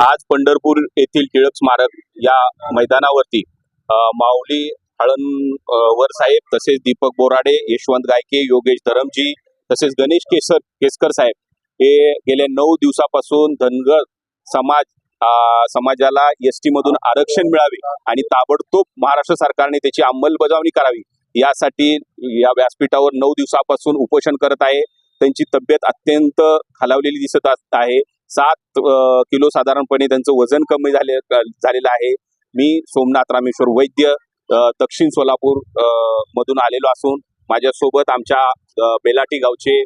आज पंढरपूर येथील टिळक स्मारक या मैदानावरती माऊली हळणवर वर साहेब तसेच दीपक बोराडे यशवंत गायके योगेश धरमजी तसेच गणेश केसर केसकर साहेब हे गेल्या नऊ दिवसापासून धनगर समाज आ, समाजाला एस टी मधून आरक्षण मिळावे आणि ताबडतोब महाराष्ट्र सरकारने त्याची अंमलबजावणी करावी. यासाठी या व्यासपीठावर नऊ दिवसापासून उपोषण करत आहे. त्यांची तब्येत अत्यंत खालावलेली दिसत आहे. सात किलो साधारणपणे त्यांचं वजन कमी झाले झालेलं आहे. मी सोमनाथ रामेश्वर वैद्य दक्षिण सोलापूर मधून आलेलो असून माझ्यासोबत आमच्या बेलाटी गावचे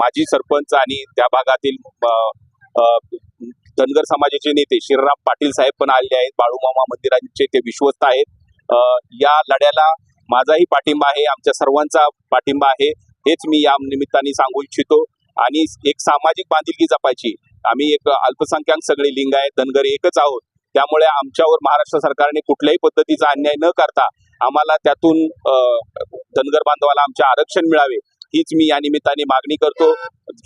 माजी सरपंच आणि त्या भागातील धनगर समाजाचे नेते श्रीराम पाटील साहेब पण आलेले आहेत. बाळूमामा मंदिरांचे ते विश्वस्त आहेत. या लढ्याला माझाही पाठिंबा आहे आमच्या सर्वांचा पाठिंबा आहे. हेच मी या निमित्ताने सांगू इच्छितो. आणि एक सामाजिक बांधिलकी जपायची. आम्ही एक अल्पसंख्याक सगळे लिंग आहे धनगर एकच आहोत. त्यामुळे आमच्यावर महाराष्ट्र सरकारने कुठल्याही पद्धतीचा अन्याय न करता आम्हाला त्यातून धनगर बांधवाला आमचे आरक्षण मिळावे हीच मी या निमित्ताने मागणी करतो.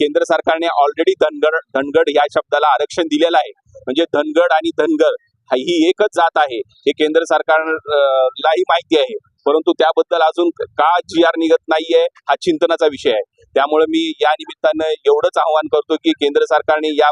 केंद्र सरकारने ऑलरेडी धनगड धनगड या शब्दाला आरक्षण दिलेलं आहे. म्हणजे धनगड आणि धनगर ही एकच जात आहे. हे केंद्र सरकारलाही माहिती आहे. परंतु त्याबद्दल अजून का जी आर निघत नाहीये हा चिंतनाचा विषय आहे. त्यामुळे मी या निमित्तानं एवढंच आवाहन करतो की केंद्र सरकारने या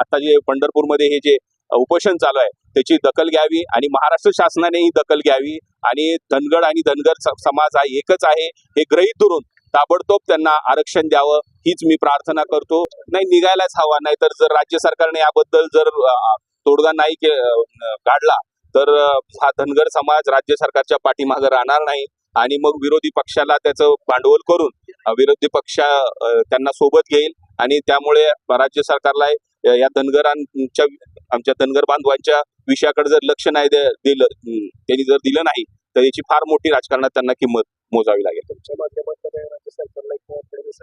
आता जे पंढरपूरमध्ये हे जे उपोषण चालू आहे त्याची दखल घ्यावी आणि महाराष्ट्र शासनानेही दखल घ्यावी आणि धनगड आणि धनगर समाज हा एकच आहे हे ग्रहित धरून ताबडतोब त्यांना आरक्षण द्यावं हीच मी प्रार्थना करतो. नाही निघायलाच हवा नाही तर जर राज्य सरकारने याबद्दल जर तोडगा नाही के काढला तर हा धनगर समाज राज्य सरकारच्या पाठीमागे राहणार नाही आणि मग विरोधी पक्षाला त्याचं भांडवल करून विरोधी पक्ष त्यांना सोबत घेईल आणि त्यामुळे राज्य सरकारला या धनगरांच्या आमच्या धनगर बांधवांच्या विषयाकडे जर लक्ष नाही दे- दिलं त्यांनी जर दिलं नाही तर याची फार मोठी राजकारणात त्यांना किंमत मोजावी लागेल. तुमच्या माध्यमातून राज्य सरकारला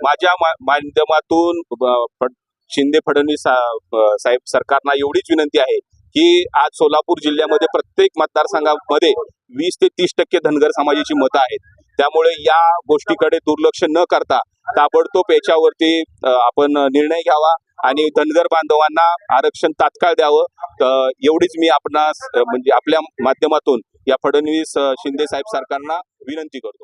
माझ्या माध्यमातून शिंदे फडणवीस साहेब सरकारना एवढीच विनंती आहे की आज सोलापूर जिल्ह्यामध्ये प्रत्येक मतदारसंघामध्ये वीस ते तीस टक्के धनगर समाजाची मतं आहेत. त्यामुळे या गोष्टीकडे दुर्लक्ष न करता ताबडतोब याच्यावरती आपण निर्णय घ्यावा आणि धनगर बांधवांना आरक्षण तात्काळ द्यावं. तर एवढीच मी आपणास म्हणजे आपल्या माध्यमातून या फडणवीस शिंदे साहेब सरकारना विनंती करतो.